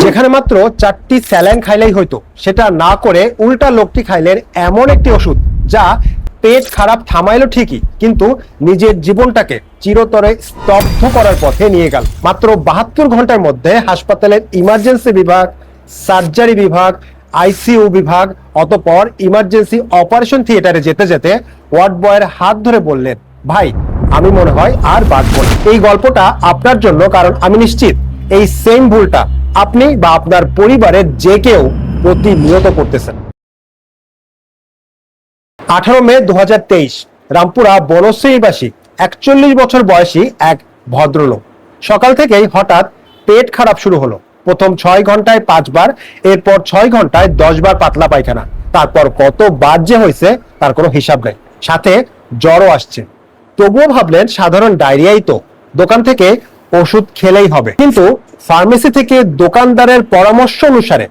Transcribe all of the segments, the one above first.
যেখানে মাত্র চারটি স্যালাইন খাইলেই হয়তো সেটা না করে উল্টা লোকটি খাইলেন এমন একটি ওষুধ, যা পেট খারাপ থামাইলো ঠিকই, কিন্তু নিজের জীবনটাকে চিরতরে স্তব্ধ করার পথে নিয়ে গেল। মাত্র বাহাত্তর ঘণ্টার মধ্যে হাসপাতালের ইমার্জেন্সি বিভাগ, সার্জারি বিভাগ, আইসিইউ বিভাগ, অতপর ইমার্জেন্সি অপারেশন থিয়েটারে যেতে যেতে ওয়ার্ড বয়ের হাত ধরে বললেন, ভাই, আমি মনে হয় আর বাঁচব এই গল্পটা আপনার জন্য, কারণ আমি নিশ্চিত এই সেম ভুলটা আপনি বা আপনার পরিবারের যে কেউ প্রতিনিয়ত করতেছেন। আঠারো মে দু রামপুরা বনশ্রীবাসী একচল্লিশ বছর বয়সী এক ভদ্রলোক। সকাল থেকেই হঠাৎ পেট খারাপ শুরু হলো। প্রথম ছয় ঘন্টায় পাঁচবার, এরপর ছয় ঘন্টায় দশ বার পাতলা পায়খানা। তারপর কত কতবার যে হয়েছে, তার কোনো হিসাব নেই। সাথে জ্বরও আসছে। তবুও ভাবলেন, সাধারণ ডায়রিয়াই তো। দোকান থেকে ওষুধ খেলেই হবে। কিন্তু ফার্মেসি থেকে দোকানদারের পরামর্শ অনুসারে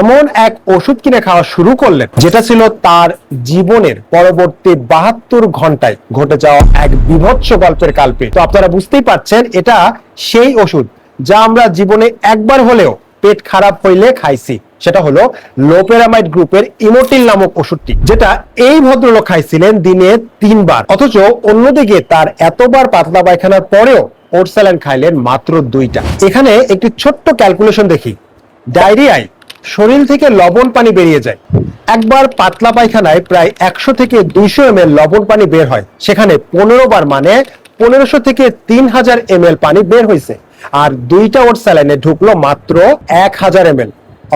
এমন এক ওষুধ কিনে খাওয়া শুরু করলেন, যেটা ছিল তার জীবনের পরবর্তী বাহাত্তর ঘন্টায় ঘটে যাওয়া এক বিভৎস গল্পের কাল্পে। তো আপনারা বুঝতেই পারছেন, এটা সেই ওষুধ যা আমরা জীবনে একবার হলেও পেট খারাপ হইলে খাইছি। সেটা হলো লোপেরামাইড গ্রুপের ইমোটিল নামক ওষুধটি, যেটা এই ভদ্রলোক খাইছিলেন দিনে তিনবার। অথচ অন্যদিকে তার এতবার পাতলা পায়খানার পরেও ওরসালান খাইলেন মাত্র দুইটা। এখানে একটি ছোট্ট ক্যালকুলেশন দেখি। ডায়রিয়ায় শরীর থেকে লবণ পানি বেরিয়ে যায়। একবার পাতলা পায়খানায় প্রায় একশো থেকে দুইশো এম লবণ পানি বের হয়। সেখানে পনেরো বার মানে পনেরোশো থেকে তিন হাজার এম পানি বের হয়েছে। আর দুইটা ওর স্যালাইনে ঢুকলো মাত্র এক হাজার এম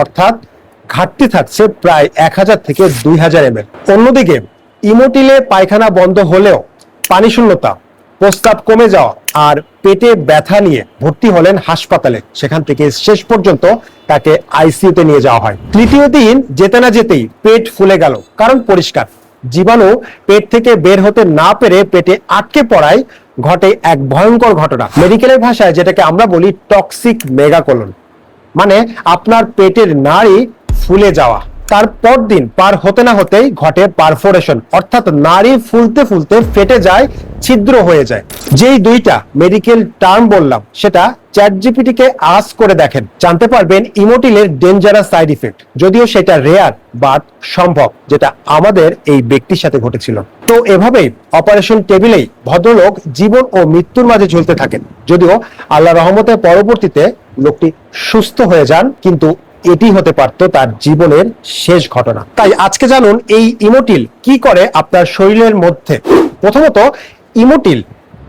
অর্থাৎ ঘাটতি থাকছে প্রায় এক হাজার থেকে দুই হাজার এম অন্যদিকে, ইমোটিলে পায়খানা বন্ধ হলেও পানি শূন্যতা প্রস্তাব কমে যাওয়া আর পেটে ব্যথা নিয়ে ভর্তি হলেন হাসপাতালে। সেখান থেকে শেষ পর্যন্ত তাকে আইসিইউতে নিয়ে যাওয়া হয়। তৃতীয় দিন যেতে না যেতেই পেট ফুলে গেল। কারণ পরিষ্কার। জীবাণু পেট থেকে বের হতে না পেরে পেটে আটকে পড়ায় ঘটে এক ভয়ঙ্কর ঘটনা। মেডিকেলের ভাষায় যেটাকে আমরা বলি টক্সিক মেগাকোলন। মানে আপনার পেটের নাড়ি ফুলে যাওয়া। তার পরদিন পার হতে না হতেই ঘটে পারফোরেশন। অর্থাৎ নাড়ি ফুলতে ফুলতে ফেটে যায় ছিদ্র হয়ে যায়। যেই দুইটা মেডিকেল টার্ম বললাম, সেটা চ্যাট জিপিটিকে আস করে দেখেন। জানতে পারবেন ইমোটিলের ডেঞ্জারাস সাইড ইফেক্ট যদিও সেটা রেয়ার বাট সম্ভব, যেটা আমাদের এই ব্যক্তির সাথে ঘটেছিল। তো এভাবেই অপারেশন টেবিলেই ভদ্রলোক জীবন ও মৃত্যুর মাঝে ঝুলতে থাকেন। যদিও আল্লাহ রহমতের পরবর্তীতে লোকটি সুস্থ হয়ে যান, কিন্তু এটি হতে পারত তার জীবনের শেষ ঘটনা। তাই আজকে জানুন এই ইমোটিল কি করে আপনার শরীরের মধ্যে। প্রথমত ইমোটিল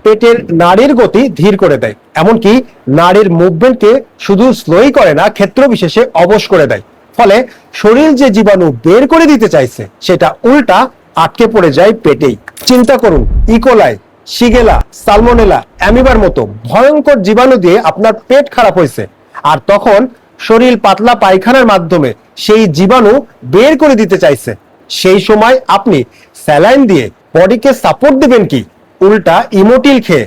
পেটের নাড়ির গতি ধীর করে দেয়, এমনকি নাড়ির মুভমেন্টকে শুধু স্লোই করে না, ক্ষেত্র বিশেষে অবশ করে দেয়। ফলে শরীর যে জীবাণু বের করে দিতে চাইছে, সেটা উল্টা আটকে পড়ে যায় পেটেই। চিন্তা করুন ইকোলাই শিগেলা সালমোনেলা, অ্যামিবার মতো ভয়ঙ্কর জীবাণু দিয়ে আপনার পেট খারাপ হয়েছে, আর তখন শরীর পাতলা পায়খানার মাধ্যমে সেই জীবাণু বের করে দিতে চাইছে। সেই সময় আপনি স্যালাইন দিয়ে বডিকে সাপোর্ট দিবেন কি? উল্টা ইমোটিল খেয়ে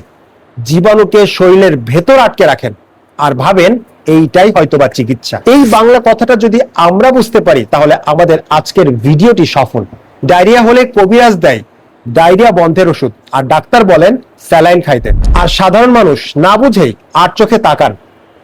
জীবাণুকে শরীরের ভেতর আটকে রাখেন আর ভাবেন এইটাই হয়তোবা চিকিৎসা। এই বাংলা কথাটা যদি আমরা বুঝতে পারি, তাহলে আমাদের আজকের ভিডিওটি সফল। ডায়রিয়া হলে কবিরাজ দেয়, ডায়রিয়া বন্ধের ওষুধ, আর ডাক্তার বলেন স্যালাইন খাইতে। আর সাধারণ মানুষ না বুঝেই আর চোখে তাকান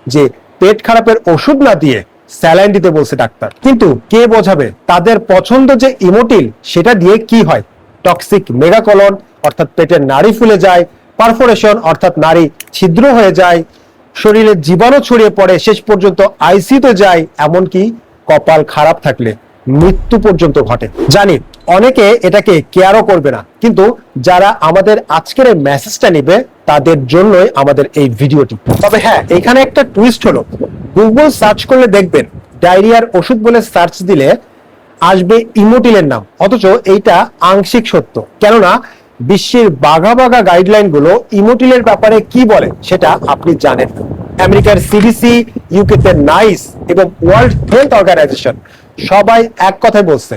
যে পেট খারাপের ওষুধ না দিয়ে স্যালাইন দিতে বলছে ডাক্তার। কিন্তু কে বোঝাবে তাদের পছন্দ যে ইমোটিল, সেটা দিয়ে কি হয়? টক্সিক মেগাকলন অর্থাৎ পেটের নাড়ি ফুলে যায় পারফোরেশন অর্থাৎ নাড়ি ছিদ্র হয়ে যায় শরীরে জীবাণু ছড়িয়ে পড়ে, শেষ পর্যন্ত আইসিতে যায়, এমনকি কপাল খারাপ থাকলে মৃত্যু পর্যন্ত ঘটে। জানি, অনেকে এটাকে কেয়ারও করবে না, কিন্তু যারা আমাদের আজকের এই মেসেজটা নিবে, তাদের জন্যই আমাদের এই ভিডিওটি তবে হ্যাঁ এখানে একটা টুইস্ট হলো। গুগল সার্চ করলে দেখবেন, ডায়রিয়ার ওষুধ বলে সার্চ দিলে আসবে ইমোটিলের নাম, অথচ এইটা আংশিক সত্য। কেননা বিশ্বের বাঘা বাঘা গাইডলাইনগুলো ইমোটিলের ব্যাপারে কি বলে সেটা আপনি জানেন। আমেরিকার সিডিসি ইউকেতে নাইস এবং ওয়ার্ল্ড হেলথ অর্গানাইজেশন সবাই এক কথাই বলছে,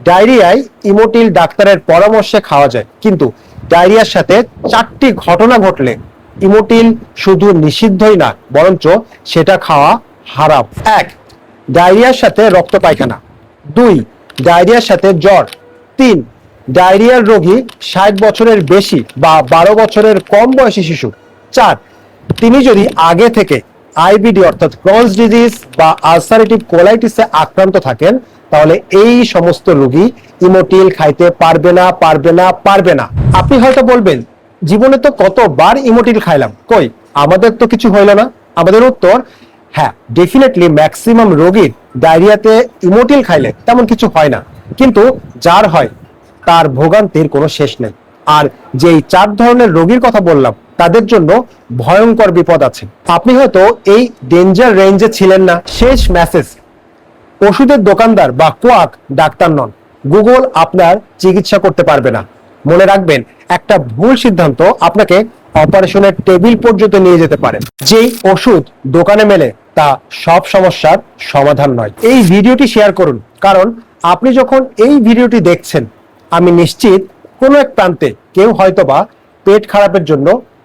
ডায়রিয়ায় ইমোটিল ডাক্তারের পরামর্শে খাওয়া যায়। কিন্তু ডায়রিয়ার সাথে চারটি ঘটনা ঘটলে ইমোটিল শুধু নিষিদ্ধই না, বরঞ্চ সেটা খাওয়া হারাম। এক, ডায়রিয়ার সাথে রক্ত পায়খানা। দুই, ডায়রিয়ার সাথে জ্বর। তিন ডায়রিয়ার রোগী ষাট বছরের বেশি বা বারো বছরের কম বয়সী শিশু। চার, তিনি যদি আগে থেকে আইবিডি অর্থাৎ ক্রস ডিজিজ বা আলসারেটিভ কোলাইটিসে আক্রান্ত থাকেন, তাহলে এই সমস্ত রোগী ইমোটিল খাইতে পারবে না পারবে না পারবে না। আপনি হয়তো বলবেন, জীবনে তো কতবার ইমোটিল খাইলাম? কই, আমাদের তো কিছু হইল না। আমাদের উত্তর হ্যাঁ ডেফিনেটলি ম্যাক্সিমাম রোগীর ডায়রিয়াতে ইমোটিল খাইলে তেমন কিছু হয় না। কিন্তু যার হয় তার ভোগান্তির কোনো শেষ নেই। আর যেই চার ধরনের রোগীর কথা বললাম, তাদের জন্য ভয়ঙ্কর বিপদ আছে। আপনি হয়তো এই ডেঞ্জার রেঞ্জে ছিলেন না। শেষ মেসেজ ওষুধের দোকানদার বা কোয়াক ডাক্তার নন। গুগল আপনার চিকিৎসা করতে পারবে না। মনে রাখবেন, একটা ভুল সিদ্ধান্ত আপনাকে অপারেশনের টেবিল পর্যন্ত নিয়ে যেতে পারে। যেই ওষুধ দোকানে মেলে, তা সব সমস্যার সমাধান নয়। এই ভিডিওটি শেয়ার করুন। কারণ আপনি যখন এই ভিডিওটি দেখছেন আমি নিশ্চিত কোনো এক প্রান্তে কেউ হয়তোবা পেট খারাপের জন্য